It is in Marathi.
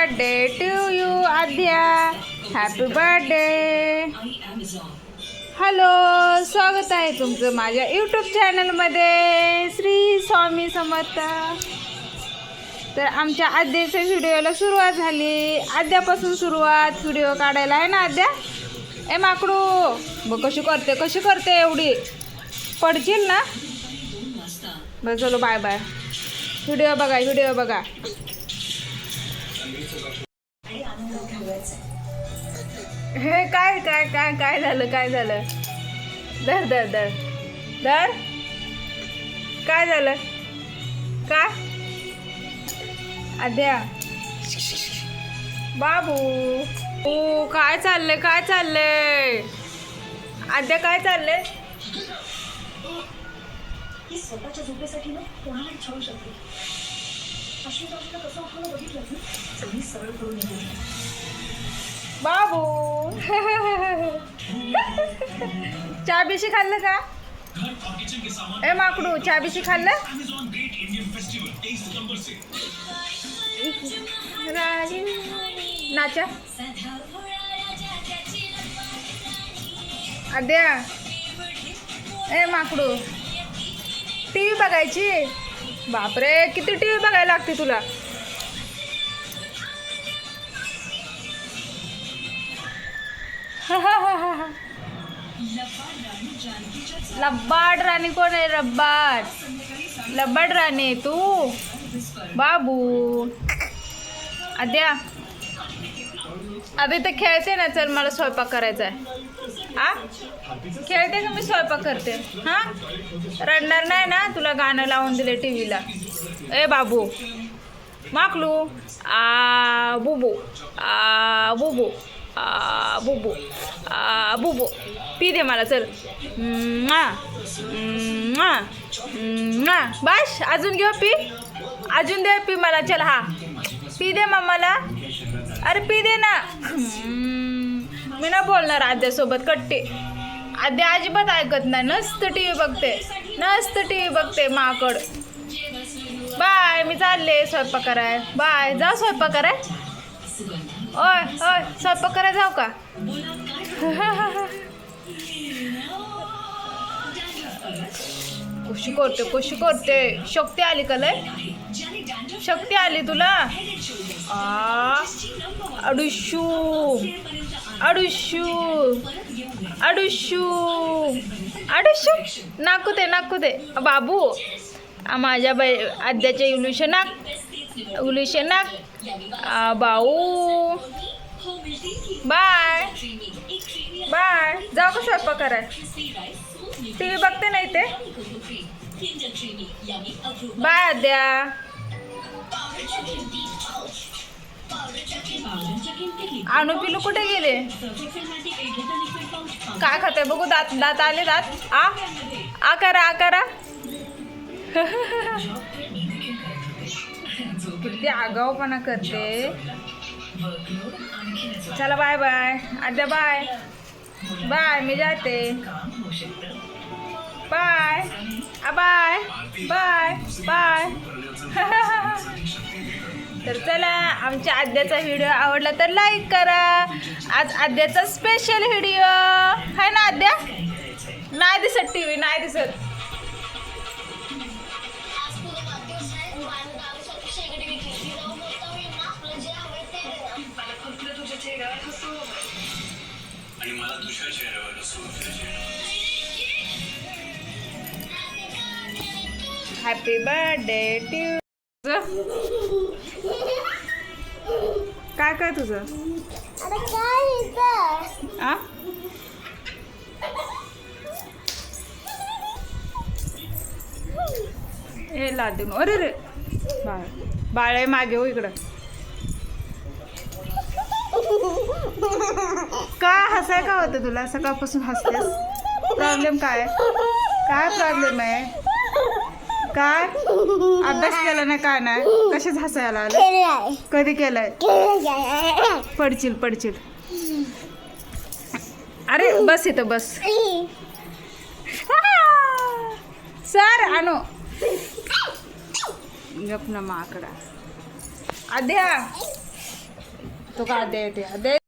Birthday to you Aadya happy birthday hello स्वागत आहे तुमचं माझ्या यूट्यूब चॅनलमध्ये श्री स्वामी समर्थ. तर आमच्या आद्याच्या व्हिडिओला सुरुवात झाली. आद्यापासून सुरुवात व्हिडिओ काढायला आहे ना आद्या? ए माकडू. बघ कशी करते कशी करते एवढी. पडशील ना? बरं चलो बाय बाय व्हिडिओ बघा व्हिडिओ बघा. हे काय काय काय काय झालं काय झालं? धर धर धर. धर. काय झालं? काय? अद्या बाबू. ओ काय चाललंय काय चाललंय? अद्या काय चाललंय? स्वतःच्या झोपेसाठी ना कोणाला विचारू शकते कसं आपल्याला बघितलं ना सगळी सरळ करून येते बाबू. चहा बिशी खाल्लं का? ए माकडू चहा बिशी खाल्लं? राणी. नाचा. अद्या. ए माकडू. टी व्ही बघायची? बापरे किती टी व्ही बघायला लागते तुला? लब्बाड राणी कोण आहे रब्बाड लब्बाड राणी आहे तू? बाबू. आद्या. आधी तर खेळते ना चल मला स्वयंपाक करायचा आहे आ? खेळते का मी स्वयंपाक करते? हां? रडणार नाही ना? तुला गाणं लावून दिले टी व्हीला ए बाबू. माकलू. आ बुबू. आ बुबू. आ बुबू. आ बुबू. पी दे मला चल. म्वा. बस अजून घेऊ पी? अजून दे पी मला चल हा. पी दे मम्माला अरे पी दे ना. मी ना बोलणार आद्यासोबत कट्टी. आद्या अजिबात ऐकत नाही नसतं टी व्ही बघते. नसतं टी व्ही बघते माकड. बाय मी चालले स्वयंपाक कराय बाय जा स्वयंपाक कराय. ओय ओय स्वयंपाक कराय जाऊ का? कशी करते कशी करते. शक्ती आली का लय? शक्ती आली तुला? आ अडुशू अडुशू. अडुशू. अडुशू. नाकू दे नाकू दे. बाबू माझ्या बै आद्याच्या उलुशे नाक. उलुशे नाक. भाऊ बाय. बाय. जाऊ का स्वयंपाक कराय टी व्ही बघते नाही ते बाय आद्या. आणू पिलू कुठे गेले? काय खाते बघू दात दात आले दात. आ? आ करा आ करा. किती आगाऊपणा करते. चला bye bye Adya bye bye मी जाते. बाय आ बाय बाय बाय तर चला आमच्या आद्याचा व्हिडिओ आवडला तर लाईक करा. आज आद्याचा स्पेशल व्हिडिओ आहे ना आद्या? नाही दिसत टी व्ही नाही दिसत. हॅपी बर्थडे ट्यू काय काय तुझं? काय आ? हे लादून अरे रे बाळ. बाळ आहे मागे हो इकडं. का हसाय का होतं तुला? सकाळपासून हसतेस. प्रॉब्लेम काय? काय प्रॉब्लेम आहे? काय अभ्यास केला नाही काय नाही? कशाच हसायला आलं? कधी केलाय? पडशील पडशील. अरे बस इथं बस. सर आणो. गप ना माकडा. आद्या. तो का आद्या येते आद्या